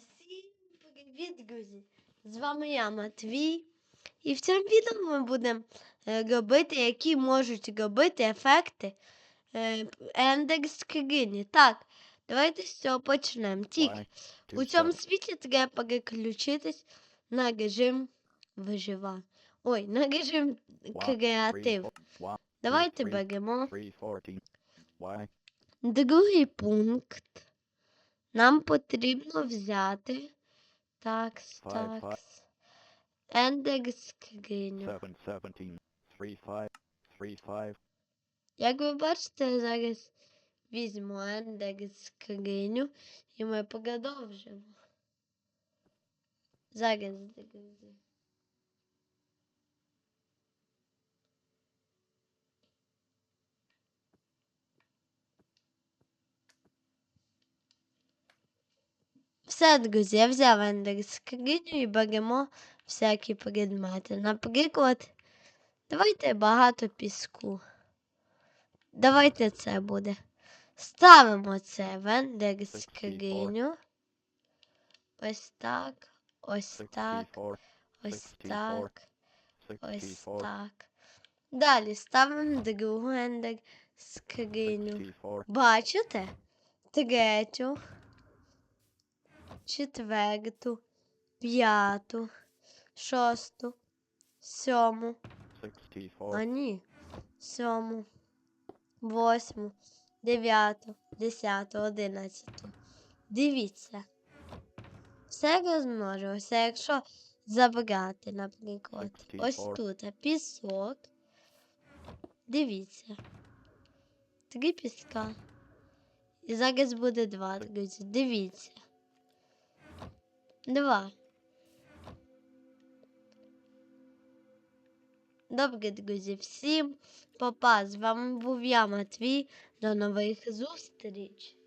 Всім привіт, друзі! З вами я, Матвій. І в цьому відео ми будемо е, робити, які можуть робити ефекти е, Ender скрині. Так, давайте з цього почнемо. Тільки у цьому світі треба переключитись на режим вижива. Ой, на режим креатив. Давайте беремо другий пункт. Нам потрібно взяти так, такс. так. Ендер скриню. Як ви бачите, зараз візьму ендекс скриню і ми продовжимо. Зараз, друзі. Друзі, я взяв ендер скриню і беремо всякі предмети. Наприклад, давайте багато піску. Давайте це буде. Ставимо це в ендер скриню. Ось так, ось так, ось так, ось так. Далі ставимо другу ендер скриню. Бачите? Третю, четверту, п'яту, шосту, сьому. А ні. Сьому, восьму, дев'яту, десяту, одинадцяту. Дивіться. Все розмножилося. Якщо забрати, наприклад, ось тут пісок. Дивіться. Три піска. І зараз буде два, друзі. Дивіться. Два. Добре, друзі, всім па-па. З вами був я, Матвій. До нових зустріч.